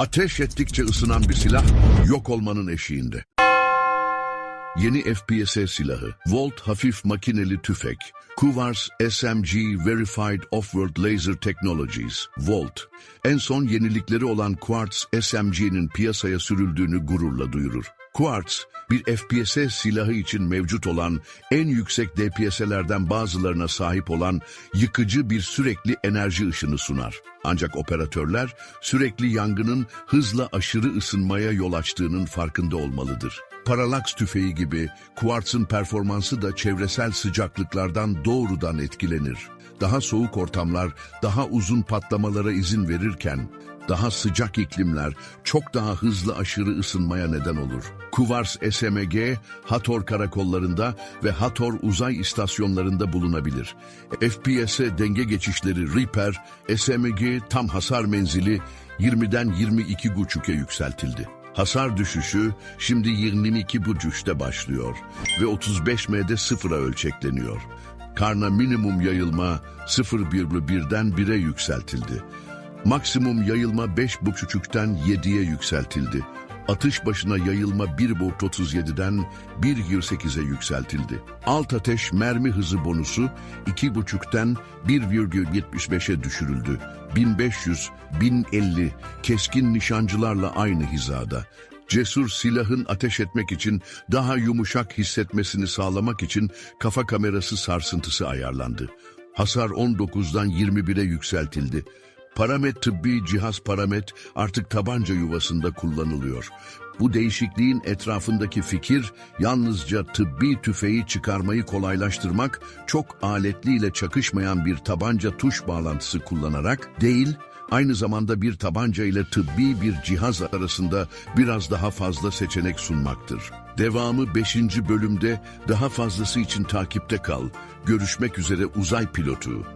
Ateş ettikçe ısınan bir silah yok olmanın eşiğinde. Yeni FPS silahı, Volt hafif makineli tüfek, Kuvars SMG Verified Off-World Laser Technologies, Volt, en son yenilikleri olan Quartz SMG'nin piyasaya sürüldüğünü gururla duyurur. Quartz, bir FPS silahı için mevcut olan en yüksek DPS'lerden bazılarına sahip olan yıkıcı bir sürekli enerji ışını sunar. Ancak operatörler sürekli yangının hızla aşırı ısınmaya yol açtığının farkında olmalıdır. Paralax tüfeği gibi kuartsın performansı da çevresel sıcaklıklardan doğrudan etkilenir. Daha soğuk ortamlar daha uzun patlamalara izin verirken daha sıcak iklimler çok daha hızlı aşırı ısınmaya neden olur. Kuvars SMG, Hator karakollarında ve Hator uzay istasyonlarında bulunabilir. FPS'e denge geçişleri Reaper, SMG tam hasar menzili 20'den 22.5'e yükseltildi. Hasar düşüşü şimdi 22.5'te başlıyor ve 35M'de sıfıra ölçekleniyor. Karna minimum yayılma 0,1'den 1'e yükseltildi. Maksimum yayılma 5,5'ten 7'ye yükseltildi. Atış başına yayılma 1.37'den 1.8'e yükseltildi. Alt ateş mermi hızı bonusu 2.5'ten 1,75'e düşürüldü. 1500, 1050 keskin nişancılarla aynı hizada. Cesur silahın ateş etmek için daha yumuşak hissetmesini sağlamak için kafa kamerası sarsıntısı ayarlandı. Hasar 19'dan 21'e yükseltildi. Paramet tıbbi cihaz paramet artık tabanca yuvasında kullanılıyor. Bu değişikliğin etrafındaki fikir yalnızca tıbbi tüfeği çıkarmayı kolaylaştırmak, çok aletliyle çakışmayan bir tabanca tuş bağlantısı kullanarak değil, aynı zamanda bir tabanca ile tıbbi bir cihaz arasında biraz daha fazla seçenek sunmaktır. Devamı 5. bölümde daha fazlası için takipte kal. Görüşmek üzere uzay pilotu.